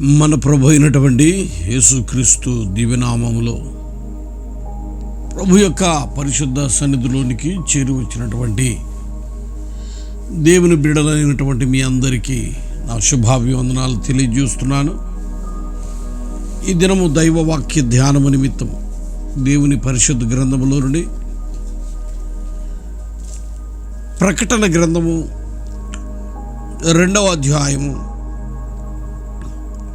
మన ప్రభు అయినటువంటి యేసుక్రీస్తు దివ్యనామములో ప్రభు యొక్క పరిశుద్ధ సన్నిధిలోనికి చేరి వచ్చినటువంటి దేవుని బిడలైనటువంటి మీ అందరికీ నా శుభాభివందనాలు తెలియజేస్తున్నాను. ఈ దినము దైవవాక్య ధ్యానము నిమిత్తం దేవుని పరిశుద్ధ గ్రంథములో నుండి ప్రకటన గ్రంథము రెండవ అధ్యాయము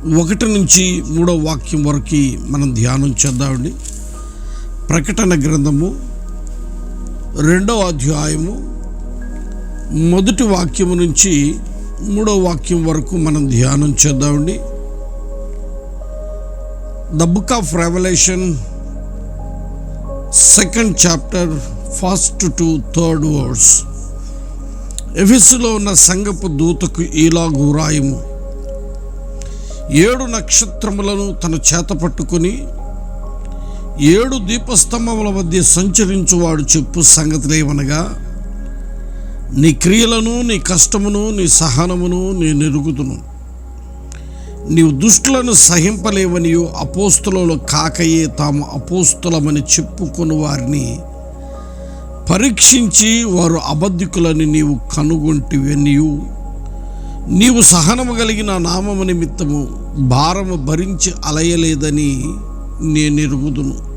ఒకటి నుంచి మూడో వాక్యం వరకు మనం ధ్యానం చేద్దామండి ప్రకటన గ్రంథము రెండవ అధ్యాయము మొదటి వాక్యము నుంచి మూడో వాక్యం వరకు మనం ధ్యానం చేద్దామండి the book of revolution second chapter first to third words ఎఫిస్లో ఉన్న సంగపు దూతకు ఈలాగు రాయము ఏడు నక్షత్రములను తన చేత పట్టుకొని ఏడు దీపస్తంభముల మధ్య సంచరించువాడు చెప్పు సంగతులేమనగా నీ క్రియలను నీ కష్టమును నీ సహనమును నేను ఎరుగుదును. నీవు దుష్టులను సహింపలేవనియు అపోస్తులలో కాకయే తాము అపోస్తులమని చెప్పుకుని వారిని. పరీక్షించి వారు అబద్ధికులని నీవు కనుగొంటివనియు నీవు సహనము కలిగిన నామము నిమిత్తము భారము భరించి అలయలేదని నేను ఎరుగుదును.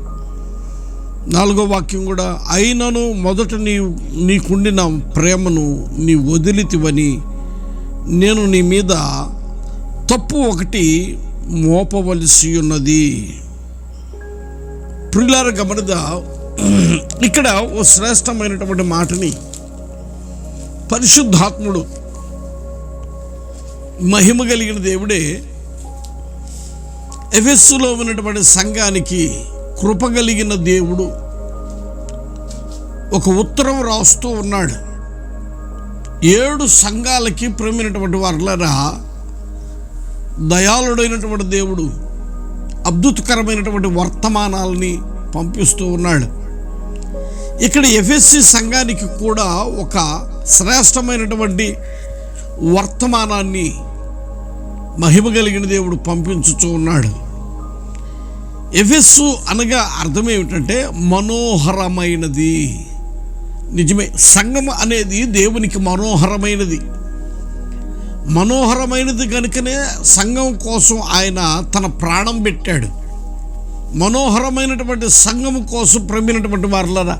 నాలుగో వాక్యం కూడా అయినను మొదట నీ నీకుండిన ప్రేమను నీ వదిలితివని నేను నీ మీద తప్పు ఒకటి మోపవలసి ఉన్నది ప్రియులార గమనిద ఇక్కడ ఓ శ్రేష్టమైనటువంటి మాటని పరిశుద్ధాత్ముడు మహిమ కలిగిన దేవుడే. ఎఫెస్సులో ఉన్నటువంటి సంఘానికి కృప కలిగిన దేవుడు. ఒక ఉత్తరం రాస్తూ ఉన్నాడు. ఏడు సంఘాలకి ప్రేమైనటువంటి వారులరా దయాళుడైనటువంటి దేవుడు అద్భుతకరమైనటువంటి వర్తమానాలని పంపిస్తూ ఉన్నాడు. ఇక్కడ ఎఫ్ఎస్సి సంఘానికి కూడా ఒక శ్రేష్టమైనటువంటి వర్తమానాన్ని మహిమ కలిగిన దేవుడు పంపించుతూ ఉన్నాడు. ఎఫెస్సు అనగా అర్థం ఏమిటంటే మనోహరమైనది. నిజమే సంఘం అనేది దేవునికి మనోహరమైనది. మనోహరమైనది కనుకనే సంఘం కోసం ఆయన తన ప్రాణం పెట్టాడు. మనోహరమైనటువంటి సంఘం కోసం ప్రమినటువంటి వారిలా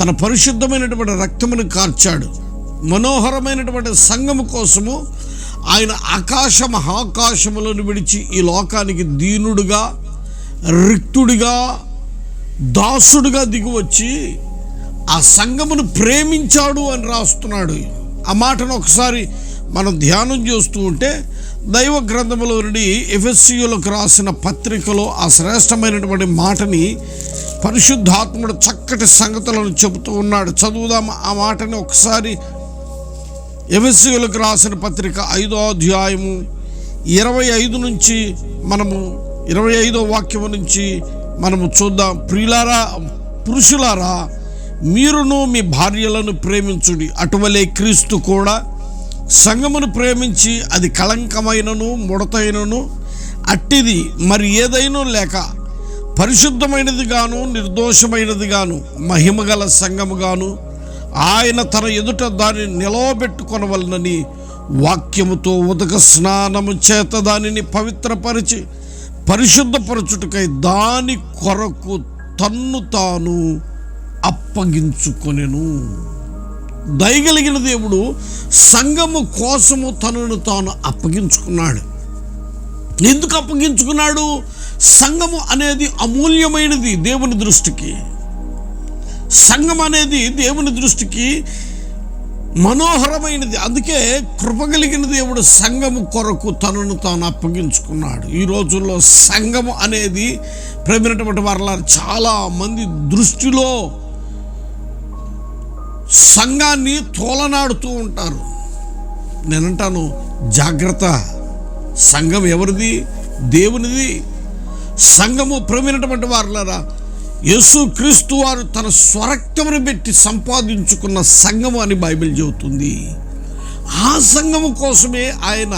తన పరిశుద్ధమైనటువంటి రక్తమును కార్చాడు. మనోహరమైనటువంటి సంఘము కోసము ఆయన ఆకాశ మహాకాశములను విడిచి ఈ లోకానికి దీనుడుగా రిక్తుడిగా దాసుడుగా దిగివచ్చి ఆ సంఘమును ప్రేమించాడు అని రాస్తున్నాడు. ఆ మాటను ఒకసారి మనం ధ్యానం చేస్తూ ఉంటే దైవ గ్రంథములో నుండి ఎఫ్ఎస్సియులకు రాసిన పత్రికలో ఆ శ్రేష్టమైనటువంటి మాటని పరిశుద్ధాత్ముడు చక్కటి సంగతులను చెబుతూ ఉన్నాడు. చదువుదాం ఆ మాటని ఒకసారి ఎఫ్ఎస్సియులకు రాసిన పత్రిక ఐదో అధ్యాయము ఇరవై ఐదు నుంచి మనము ఇరవై ఐదో వాక్యము నుంచి మనము చూద్దాం. ప్రియులారా పురుషులారా మీరును మీ భార్యలను ప్రేమించుడి. అటువలే క్రీస్తు కూడా సంగమును ప్రేమించి అది కళంకమైనను ముడతైనను అట్టిది మరి ఏదైనా లేక పరిశుద్ధమైనది గాను నిర్దోషమైనది గాను మహిమగల సంగము గాను ఆయన తన ఎదుట దానిని నిలవబెట్టుకొనవలనని వాక్యముతో ఉదక స్నానము చేత దానిని పవిత్రపరిచి పరిశుద్ధపరచుటకై దాని కొరకు తన్ను తాను అప్పగించుకొనెను. దయగలిగిన దేవుడు సంఘము కోసము తనను తాను అప్పగించుకున్నాడు. ఎందుకు అప్పగించుకున్నాడు? సంఘము అనేది అమూల్యమైనది దేవుని దృష్టికి. సంఘం అనేది దేవుని దృష్టికి మనోహరమైనది. అందుకే కృపగలిగిన దేవుడు సంఘము కొరకు తనను తాను అప్పగించుకున్నాడు. ఈ రోజుల్లో సంఘము అనేది ప్రేమైనటువంటి వారిలా చాలా మంది దృష్టిలో సంఘాన్ని తోలనాడుతూ ఉంటారు. నేనంటాను జాగ్రత్త. సంఘం ఎవరిది? దేవునిది. సంఘము ప్రమినటువంటి వారులరా యేసు క్రీస్తు వారు తన స్వరక్తమును పెట్టి సంపాదించుకున్న సంఘము అని బైబిల్ చెబుతుంది. ఆ సంఘము కోసమే ఆయన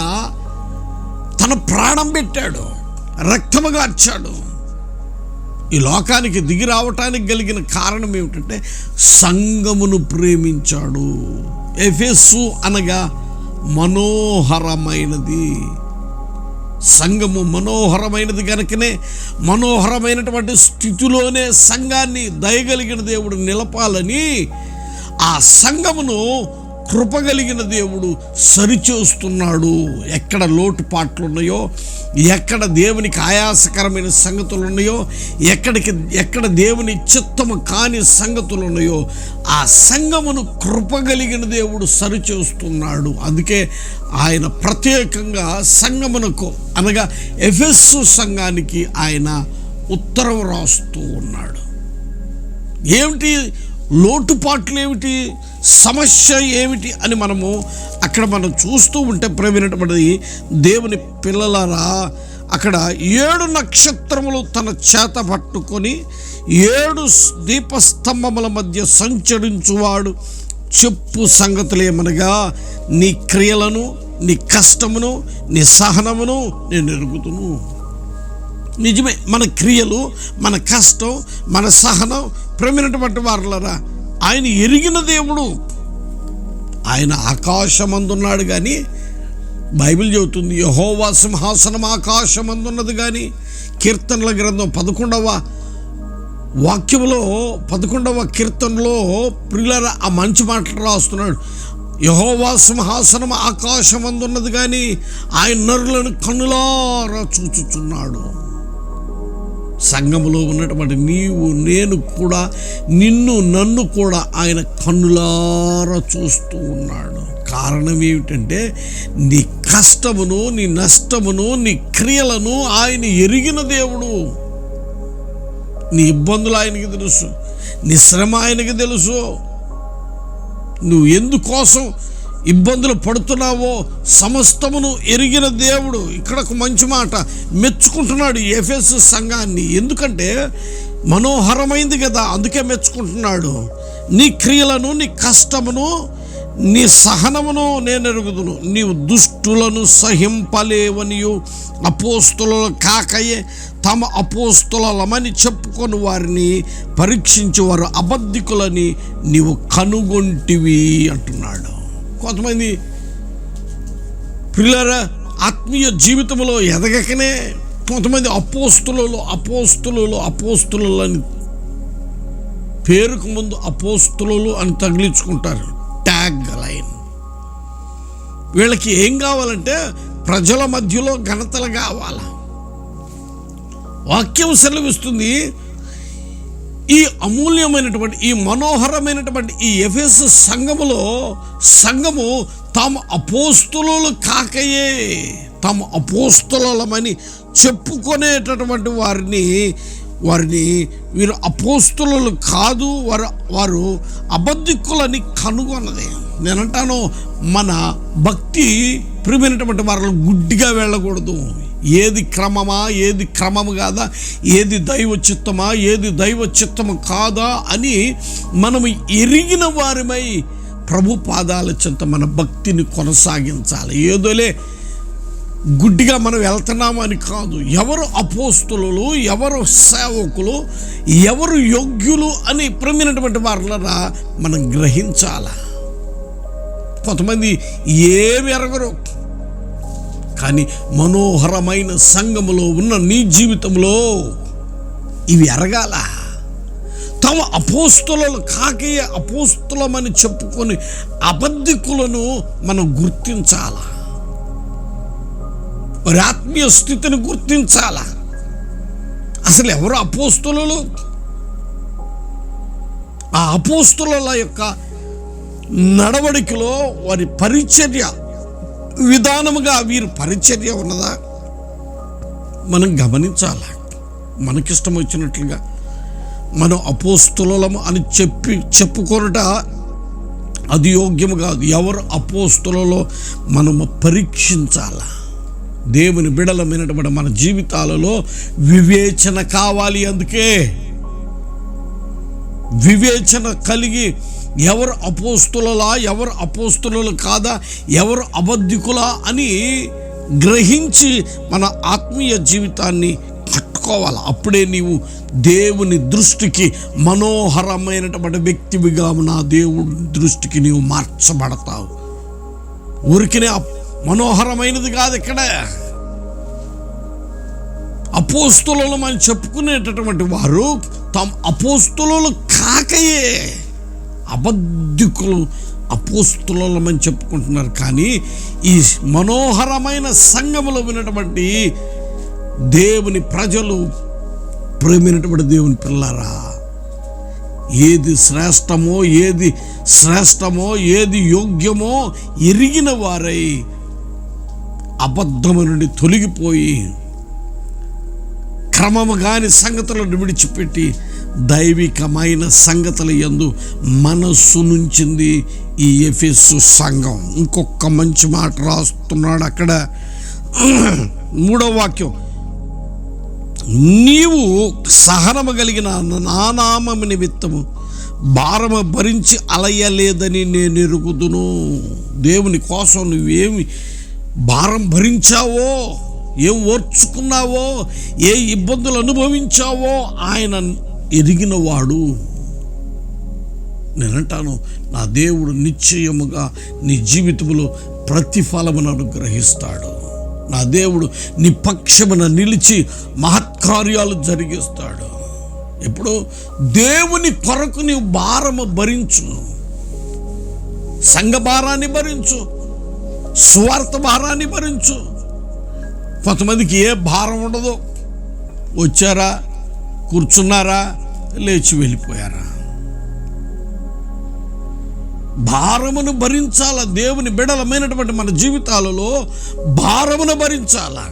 తన ప్రాణం పెట్టాడు రక్తముగా గార్చాడు. ఈ లోకానికి దిగి రావటానికి కలిగిన కారణం ఏమిటంటే సంఘమును ప్రేమించాడు. ఎఫెస్సు అనగా మనోహరమైనది. సంఘము మనోహరమైనది కనుకనే మనోహరమైనటువంటి స్థితిలోనే సంఘాన్ని దయగలిగిన దేవుడు నిలపాలని ఆ సంఘమును కృపగలిగిన దేవుడు సరిచేస్తున్నాడు. ఎక్కడ లోటుపాట్లు ఉన్నాయో ఎక్కడ దేవునికి ఆయాసకరమైన సంగతులు ఉన్నాయో ఎక్కడికి ఎక్కడ దేవుని చిత్తము కాని సంగతులు ఉన్నాయో ఆ సంఘమును కృపగలిగిన దేవుడు సరిచేస్తున్నాడు. అందుకే ఆయన ప్రత్యేకంగా సంగమునకు అనగా ఎఫెస్సు సంఘానికి ఆయన ఉత్తరం రాస్తూ ఉన్నాడు. ఏమిటి లోటుపాట్లు ఏమిటి సమస్య ఏమిటి అని మనము అక్కడ మనం చూస్తూ ఉంటే ప్రేమైనటువంటిది దేవుని పిల్లలరా అక్కడ ఏడు నక్షత్రములు తన చేత పట్టుకొని ఏడు దీపస్తంభముల మధ్య సంచరించువాడు. చెప్పు సంగతులేమనగా నీ క్రియలను నీ కష్టమును నీ సహనమును నేను ఎరుగుతును నిజమే మన క్రియలు మన కష్టం మన సహనం ప్రమినటువంటి వారులరా. ఆయన ఎరిగిన దేవుడు. ఆయన ఆకాశమందున్నాడు కానీ బైబిల్ చెబుతుంది యహోవా సింహాసనం ఆకాశమందున్నది కానీ కీర్తనల గ్రంథం పదకొండవ వాక్యంలో పదకొండవ కీర్తనలో ప్రియులర ఆ మంచి మాటలు రాస్తున్నాడు. యహోవా సింహాసనం ఆకాశమందున్నది కానీ ఆయన నరులను కన్నులారా చూచుచున్నాడు. సంఘములో ఉన్నటువంటి నీవు నేను కూడా నిన్ను నన్ను కూడా ఆయన కన్నులారా చూస్తూ ఉన్నాడు. కారణం ఏమిటంటే నీ కష్టమును నీ నష్టమును నీ క్రియలను ఆయన ఎరిగిన దేవుడు. నీ ఇబ్బందులు ఆయనకి తెలుసు నీ శ్రమ ఆయనకి తెలుసు. నువ్వు ఎందుకోసం ఇబ్బందులు పడుతున్నావో సమస్తమును ఎరిగిన దేవుడు. ఇక్కడ ఒక మంచి మాట మెచ్చుకుంటున్నాడు ఎఫ్ఎస్ సంఘాన్ని. ఎందుకంటే మనోహరమైంది కదా అందుకే మెచ్చుకుంటున్నాడు. నీ క్రియలను నీ కష్టమును నీ సహనమును నేను ఎరుగుదును నీవు దుష్టులను సహింపలేవనియు అపోస్తుల కాకయే తమ అపోస్తులమని చెప్పుకొని వారిని పరీక్షించేవారు అబద్ధికులని నీవు కనుగొంటివి అంటున్నాడు. కొంతమంది పిల్లరా ఆత్మీయ జీవితంలో ఎదగకనే కొంతమంది అపోస్తులలో అపోస్తులలో అపోస్తులలో అని పేరుకు ముందు అపోస్తులు అని తగిలించుకుంటారు. Tag line. వీళ్ళకి ఏం కావాలంటే ప్రజల మధ్యలో ఘనతలు కావాలా. వాక్యం సెలవిస్తుంది ఈ అమూల్యమైనటువంటి ఈ మనోహరమైనటువంటి ఈ ఎఫెస్ సంఘములో సంఘము తాము అపోస్తులు కాకయే. తాము అపోస్తులమని చెప్పుకునేటటువంటి వారిని వారిని వీరు అపోస్తులు కాదు వారు వారు అబద్ధికులని కనుగొన్నది నేనంటాను మన భక్తి ప్రియమైనటువంటి వారిలో గుడ్డిగా వెళ్ళకూడదు. ఏది క్రమమా ఏది క్రమము కాదా ఏది దైవ చిత్తమా ఏది దైవ చిత్తము కాదా అని మనము ఎరిగిన వారిమై ప్రభు పాదాల చెంత మన భక్తిని కొనసాగించాలి. ఏదోలే గుడ్డిగా మనం వెళ్తున్నాము అని కాదు. ఎవరు అపోస్తులు ఎవరు సేవకులు ఎవరు యోగ్యులు అని ప్రమినటువంటి వారిలో మనం గ్రహించాల? కొంతమంది ఏమి ఎరగరు. కానీ మనోహరమైన సంఘములో ఉన్న నీ జీవితంలో ఇవి ఎరగాల. తమ అపోస్తులను కాకయ్య అపోస్తులమని చెప్పుకొని అబద్ధికులను మనం గుర్తించాలా. వారి ఆత్మీయ స్థితిని గుర్తించాలా. అసలు ఎవరు అపోస్తులు ఆ అపోస్తుల యొక్క నడవడికలో వారి పరిచర్య విధానముగా వీరు పరిచర్య ఉన్నదా? మనం గమనించాలి? మనకిష్టం వచ్చినట్లుగా మనం అపోస్తులము అని చెప్పి చెప్పుకొనుట అది యోగ్యము కాదు. ఎవరు అపోస్తులలో మనము పరీక్షించాలా? దేవుని బిడలమైనటువంటి మన జీవితాలలో వివేచన కావాలి అందుకే. వివేచన కలిగి ఎవరు అపోస్తులలా ఎవరు అపోస్తులు కాదా ఎవరు అబద్ధికులా అని గ్రహించి మన ఆత్మీయ జీవితాన్ని కట్టుకోవాలి. అప్పుడే నీవు దేవుని దృష్టికి మనోహరమైనటువంటి వ్యక్తివిగా నా దేవుడి దృష్టికి నీవు మార్చబడతావు. ఊరికినే అప్- మనోహరమైనది కాదు ఇక్కడ. అపోస్తులను మనం చెప్పుకునేటటువంటి వారు తమ అపోస్తులు కాకయే. అబద్ధికులు అపోస్తులమని చెప్పుకుంటున్నారు. కానీ ఈ మనోహరమైన సంఘములో ఉన్నటువంటి దేవుని ప్రజలు ప్రేమైనటువంటి దేవుని పిల్లరా. ఏది శ్రేష్టమో ఏది శ్రేష్టమో ఏది యోగ్యమో ఎరిగిన వారై అబద్ధము నుండి తొలగిపోయి క్రమము కాని సంగతులను విడిచిపెట్టి దైవికమైన సంగతుల యందు మనస్సు నుంచింది ఈ ఎఫెస్సు సంఘం. ఇంకొక మంచి మాట రాస్తున్నాడు అక్కడ. మూడో వాక్యం. నీవు సహనము కలిగిన నానామ నిమిత్తము భారము భరించి అలయలేదని నేను ఎరుగుదును. దేవుని కోసం నువ్వేమి భారం భరించావో ఏం ఓర్చుకున్నావో ఏ ఇబ్బందులు అనుభవించావో ఆయన ఎరిగినవాడు నేనంటాను నా దేవుడు నిశ్చయముగా నీ జీవితంలో ప్రతిఫలమును అనుగ్రహిస్తాడు. నా దేవుడు నీ పక్షమున నిలిచి మహత్కార్యాలు జరిగిస్తాడు. ఎప్పుడు దేవుని కొరకు నీవు భారము భరించు. సంఘ భారాన్ని భరించు. స్వార్థ భారాన్ని భరించు. కొంతమందికి ఏ భారం ఉండదు. వచ్చారా? కూర్చున్నారా? లేచి వెళ్ళిపోయారా? భారమును భరించాల దేవుని బిడలమైనటువంటి మన జీవితాలలో భారమును భరించాల?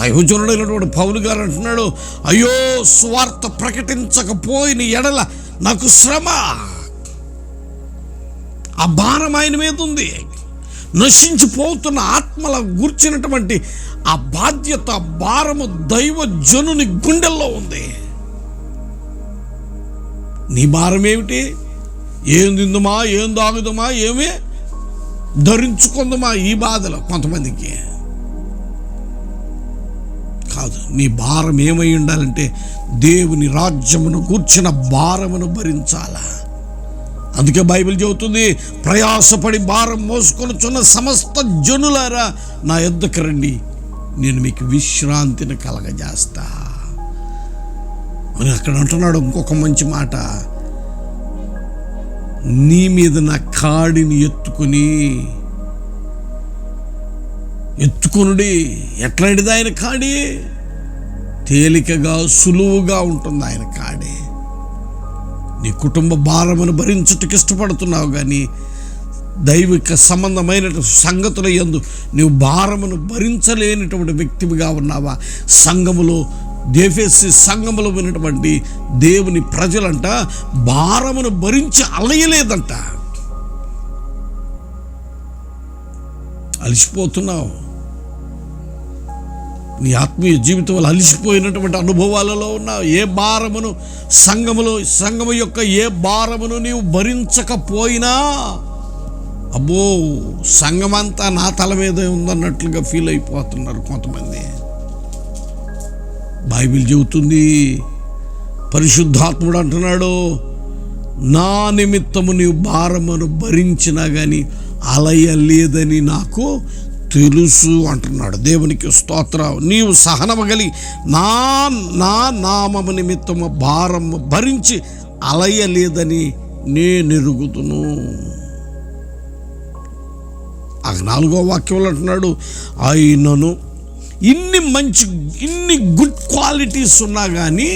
దైవజనుడైనటువంటి పౌలు గారు అంటున్నాడు అయ్యో స్వార్థ ప్రకటించకపోయిన ఎడల నాకు శ్రమ. ఆ భారం ఆయన మీద ఉంది. నశించిపోతున్న ఆత్మల గుర్చినటువంటి ఆ ఆ బాధ్యత భారము దైవ జనుని గుండెల్లో ఉంది. నీ భారం ఏమిటి? ఏం తిందుమా? ఏం తాగుదమా? ఏమి? ధరించుకుందమా? ఈ బాధలు కొంతమందికి. కాదు నీ భారం ఏమై ఉండాలంటే దేవుని రాజ్యమును కూర్చిన భారమును భరించాలా. అందుకే బైబిల్ చెబుతుంది ప్రయాసపడి భారం మోసుకొనుచున్న సమస్త జనులారా నా ఎద్దకు రండి. నేను మీకు విశ్రాంతిని కలగజేస్తా. అని అక్కడ అంటున్నాడు ఇంకొక మంచి మాట. నీ మీద నా కాడిని ఎత్తుకుని ఎత్తుకునుడి. ఎట్లాంటిది ఆయన కాడి? తేలికగా సులువుగా ఉంటుంది ఆయన కాడి. నీ కుటుంబ భారమును భరించుటకు ఇష్టపడుతున్నావు కానీ దైవిక సంబంధమైన సంగతుల ఎందు నీవు భారమును భరించలేనటువంటి వ్యక్తివిగా ఉన్నావా? సంఘములో దేఫేసి సంఘములో వినటువంటి దేవుని ప్రజలంట భారమును భరించి అలయలేదంట. అలసిపోతున్నావు. నీ ఆత్మీయ జీవితంలో అలిసిపోయినటువంటి అనుభవాలలో ఉన్నావు. ఏ భారమును సంఘములో సంఘము యొక్క ఏ భారమును నీవు భరించకపోయినా అబ్బో సంఘమంతా నా తల మీదే ఉందన్నట్లుగా ఫీల్ అయిపోతున్నారు కొంతమంది. బైబిల్ చెబుతుంది పరిశుద్ధాత్ముడు అంటున్నాడు నా నిమిత్తము నీవు భారమును భరించినా కానీ అలయ లేదని నాకు తెలుసు అంటున్నాడు. దేవునికి స్తోత్రం నీవు సహనము కలిగి నా నా నామము నిమిత్తము భారము భరించి అలయలేదని ఎరుగుతును ఆ నాలుగో వాక్యంలో అంటున్నాడు ఆయనను ఇన్ని మంచి ఇన్ని గుడ్ క్వాలిటీస్ ఉన్నా కానీ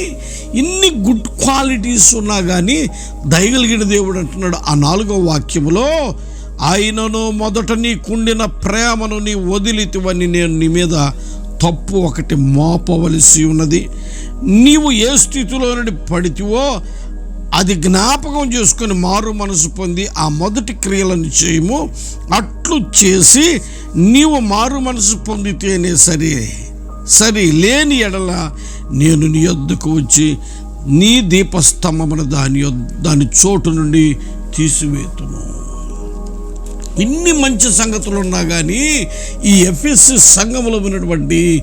ఇన్ని గుడ్ క్వాలిటీస్ ఉన్నా కానీ దయగలిగిన దేవుడు అంటున్నాడు ఆ నాలుగో వాక్యములో ఆయనను మొదట నీకుండిన ప్రేమను నీ వదిలితివని నేను నీ మీద తప్పు ఒకటి మోపవలసి ఉన్నది. నీవు ఏ స్థితిలో నుండి పడితివో అది జ్ఞాపకం చేసుకొని మారు మనసు పొంది ఆ మొదటి క్రియలను చేయము. అట్లు చేసి నీవు మారు మనసు పొందితేనే సరే. సరే లేని ఎడల నేను నీ యొద్దకు వచ్చి నీ దీపస్తంభమున దాని దాని చోటు నుండి తీసివేతును. ఇన్ని మంచి సంగతులు ఉన్నా కానీ ఈ ఎఫ్ఎస్సి సంఘములో ఉన్నటువంటి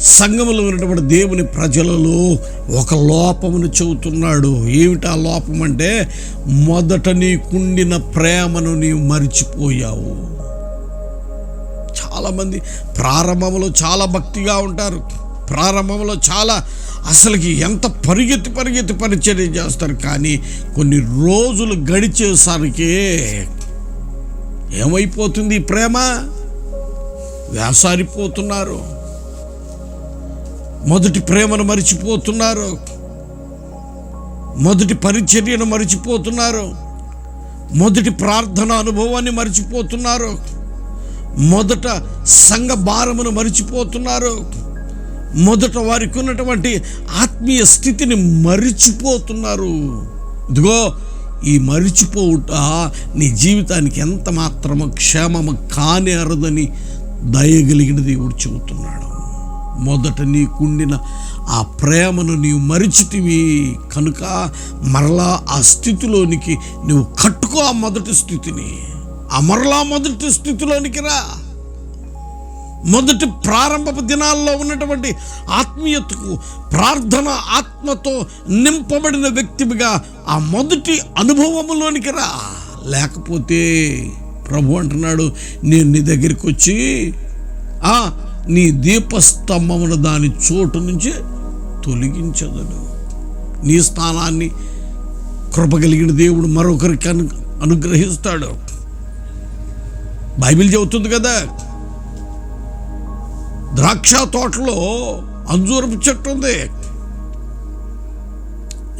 సంఘములో ఉన్నటువంటి దేవుని ప్రజలలో ఒక లోపమును చెబుతున్నాడు. ఏమిటి ఆ లోపం అంటే మొదట నీకుండిన ప్రేమను నీవు మరిచిపోయావు. చాలామంది ప్రారంభంలో చాలా భక్తిగా ఉంటారు. ప్రారంభంలో చాలా అసలుకి ఎంత పరిగెత్తి పరిగెత్తి పరిచర్య చేస్తారు. కానీ కొన్ని రోజులు గడిచేసరికి ఏమైపోతుంది ఈ ప్రేమ? వేసారిపోతున్నారు మొదటి ప్రేమను మరిచిపోతున్నారు. మొదటి పరిచర్యను మరిచిపోతున్నారు. మొదటి ప్రార్థన అనుభవాన్ని మరిచిపోతున్నారు. మొదట సంఘ భారమును మరిచిపోతున్నారు. మొదట వారికి ఉన్నటువంటి ఆత్మీయ స్థితిని మరిచిపోతున్నారు. ఇదిగో ఈ మరిచిపోవుట నీ జీవితానికి ఎంత మాత్రము క్షేమము కానేరదని అరదని దయగలిగిన దేవుడు చెబుతున్నాడు. మొదట నీకుండిన ఆ ప్రేమను నీవు మరిచితివి కనుక మరలా ఆ స్థితిలోనికి నువ్వు కట్టుకో ఆ మొదటి స్థితిని. ఆ మరలా మొదటి స్థితిలోనికి రా. మొదటి ప్రారంభ దినాల్లో ఉన్నటువంటి ఆత్మీయతకు ప్రార్థన ఆత్మతో నింపబడిన వ్యక్తిగా ఆ మొదటి అనుభవములోనికి రా. లేకపోతే ప్రభు అంటున్నాడు నేను నీ దగ్గరికి వచ్చి నీ దీపస్తంభమును దాని చోటు నుంచి తొలగించదడు నీ స్థానాన్ని కృపగలిగిన దేవుడు మరొకరికి అను అనుగ్రహిస్తాడు. బైబిల్ చెబుతుంది కదా ద్రాక్ష తోటలో అంజూరపు చెట్టు ఉంది.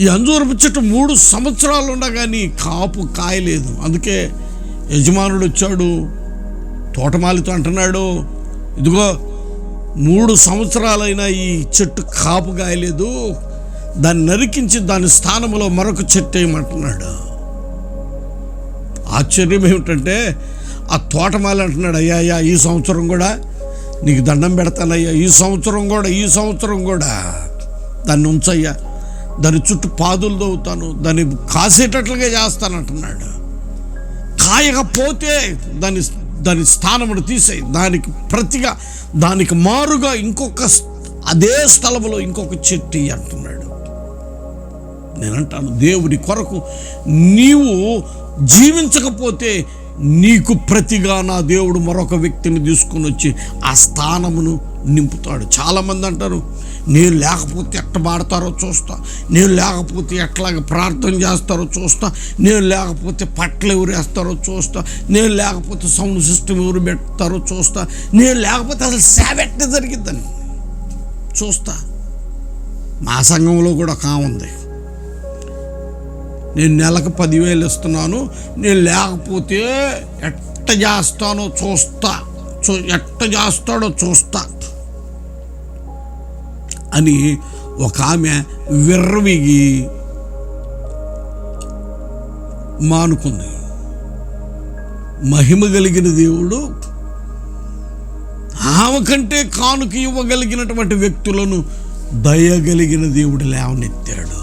ఈ అంజూరపు చెట్టు మూడు సంవత్సరాలు ఉండగాని కాపు కాయలేదు. అందుకే యజమానుడు వచ్చాడు తోటమాలితో అంటున్నాడు ఇదిగో మూడు సంవత్సరాలైనా ఈ చెట్టు కాపు కాయలేదు. దాన్ని నరికించి దాని స్థానంలో మరొక చెట్టు వేయమంటున్నాడు. ఆశ్చర్యం ఏమిటంటే ఆ తోటమాలి అంటున్నాడు అయ్యా అయ్యా ఈ సంవత్సరం కూడా నీకు దండం పెడతానయ్యా ఈ సంవత్సరం కూడా ఈ సంవత్సరం కూడా. దాన్ని ఉంచయ్యా దాని చుట్టూ పాదులు దవ్వుతాను దాన్ని కాసేటట్లుగా చేస్తానంటున్నాడు కాయకపోతే దాన్ని దాని స్థానమును తీసేయి దానికి ప్రతిగా దానికి మారుగా ఇంకొక అదే స్థలంలో ఇంకొక చెట్టు అంటున్నాడు. నేనంటాను దేవుని కొరకు నీవు జీవించకపోతే నీకు ప్రతిగా నా దేవుడు మరొక వ్యక్తిని తీసుకుని వచ్చి ఆ స్థానమును నింపుతాడు. చాలామంది అంటారు నేను లేకపోతే ఎట్ట పాడతారో చూస్తా. నేను లేకపోతే ఎట్లాగ ప్రార్థన చేస్తారో చూస్తా. నేను లేకపోతే పట్ల ఎవరు వేస్తారో చూస్తా. నేను లేకపోతే సౌండ్ సిస్టమ్ ఎవరు పెడతారో చూస్తా. నేను లేకపోతే అసలు సేవ ఎట్ట జరిగిద్దని చూస్తా. మా సంఘంలో కూడా కాముంది నేను నెలకు పదివేలు ఇస్తున్నాను. నేను లేకపోతే ఎట్ట చేస్తానో చూస్తా. చూ ఎట్ట చేస్తాడో చూస్తా. అని ఒక ఆమె విర్రవిగి మానుకుంది. మహిమ కలిగిన దేవుడు ఆమె కంటే కానుక ఇవ్వగలిగినటువంటి వ్యక్తులను దయగలిగిన దేవుడు లేవనెత్తాడు.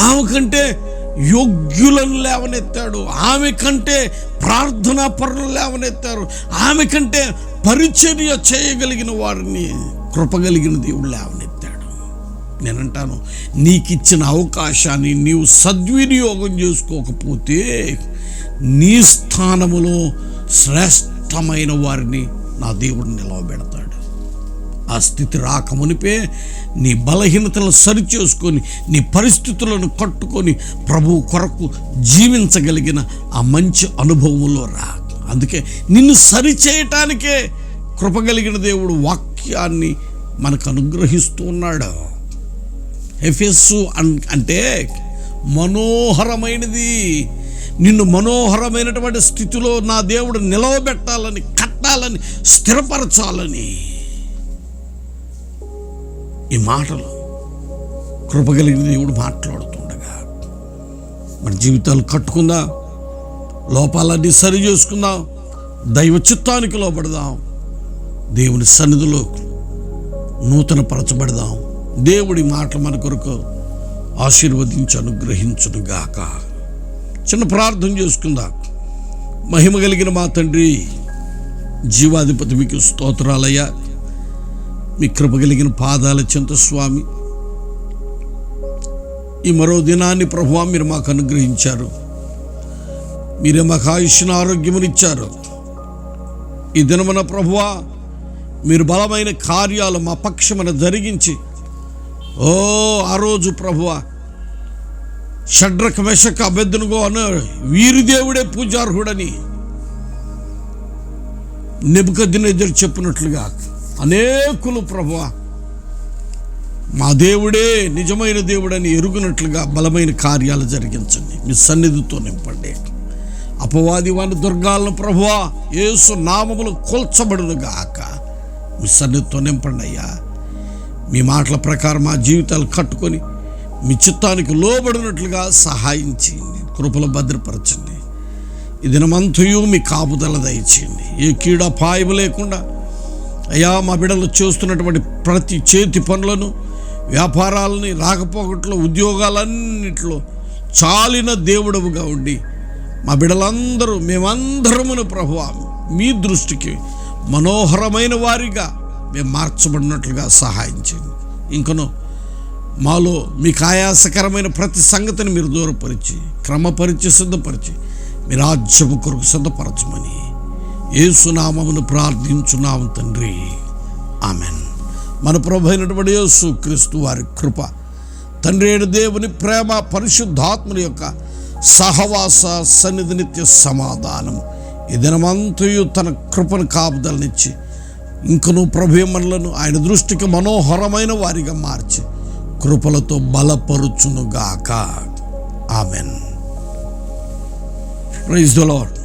ఆమె కంటే యోగ్యులను లేవనెత్తాడు. ఆమె కంటే ప్రార్థనా పరులు లేవనెత్తారు. ఆమె కంటే పరిచర్య చేయగలిగిన వారిని కృపగలిగిన దేవుడు లేవనెత్తాడు. నేనంటాను నీకిచ్చిన అవకాశాన్ని నీవు సద్వినియోగం చేసుకోకపోతే నీ స్థానములో శ్రేష్టమైన వారిని నా దేవుడు నిలవబెడతాడు. ఆ స్థితి రాకమునిపే నీ బలహీనతలను సరిచేసుకొని నీ పరిస్థితులను కట్టుకొని ప్రభు కొరకు జీవించగలిగిన ఆ మంచి అనుభవంలో రా. అందుకే నిన్ను సరిచేయటానికే కృపగలిగిన దేవుడు వాక్యాన్ని మనకు అనుగ్రహిస్తూ ఉన్నాడు. ఎఫెస్సు అన్ అంటే మనోహరమైనది. నిన్ను మనోహరమైనటువంటి స్థితిలో నా దేవుడు నిలవబెట్టాలని కట్టాలని స్థిరపరచాలని ఈ మాటలు కృపగలిగిన దేవుడు మాట్లాడుతుండగా మన జీవితాలు కట్టుకుందాం లోపాలన్నీ సరి చేసుకుందాం దైవ చిత్తానికి లోపడదాం దేవుని సన్నిధిలో నూతన పరచబడదాం దేవుడి మాటలు మన కొరకు ఆశీర్వదించి అనుగ్రహించును గాక. చిన్న ప్రార్థన చేసుకుందాం. మహిమ కలిగిన మా తండ్రి జీవాధిపతి మీకు స్తోత్రాలయ్యా. మీ కృప కలిగిన పాదాల చెంత స్వామి. ఈ మరో దినాన్ని ప్రభు మీరు మాకు అనుగ్రహించారు. మీరే మాకు ఆయుష్ను ఆరోగ్యమునిచ్చారు ఈ దినమున ప్రభువా మీరు బలమైన కార్యాలు మా పక్షమున జరిగించి ఓ ఆ రోజు ప్రభువా షడ్రక మెషక అభ్యర్థునుగో అన్న వీరి దేవుడే పూజార్హుడని నిబుకద్దిన ఎదురు చెప్పినట్లుగా అనేకులు ప్రభువ మా దేవుడే నిజమైన దేవుడని ఎరుగునట్లుగా బలమైన కార్యాలు జరిగించండి. మీ సన్నిధితో నింపండి. అపవాది వాని దుర్గాలను ప్రభువా ఏసు నామములు కొల్చబడును గాక. మీ సన్నిధితో నింపండి అయ్యా. మీ మాటల ప్రకారం మా జీవితాలు కట్టుకొని మీ చిత్తానికి లోబడినట్లుగా సహాయం చేయండి. కృపలు భద్రపరచండి. ఈ దినమంతయు మీ కాపుదల దయచేయండి. ఏ కీడాపాయము లేకుండా అయ్యా మా బిడ్డలు చేస్తున్నటువంటి ప్రతి చేతి పనులను వ్యాపారాలని రాకపోకట్లో ఉద్యోగాలన్నిట్లో చాలిన దేవుడవుగా ఉండి మా బిడ్డలందరూ మేమందరమును ప్రభు మీ దృష్టికి మనోహరమైన వారిగా మేము మార్చబడినట్లుగా సహాయం చేయండి. ఇంకను మాలో మీకు ఆయాసకరమైన ప్రతి సంగతిని మీరు దూరపరిచి క్రమపరిచి సిద్ధపరిచి మీ రాజ్యము కొరకు సిద్ధపరచమని ఏసునామమును ప్రార్థించున్నాము తండ్రి. ఆమెన్. మన ప్రభు అయినటువంటి యేసు క్రీస్తు వారి కృప తండ్రి అయిన దేవుని ప్రేమ పరిశుద్ధాత్మని యొక్క సహవాస సన్నిధి నిత్య సమాధానం. ఈ తన కృపను కాపుదలనిచ్చి ఇంకను ప్రభుమనులను ఆయన దృష్టికి మనోహరమైన వారిగా మార్చి కృపలతో బలపరుచునుగాక. ఆమెన్. Praise the lord.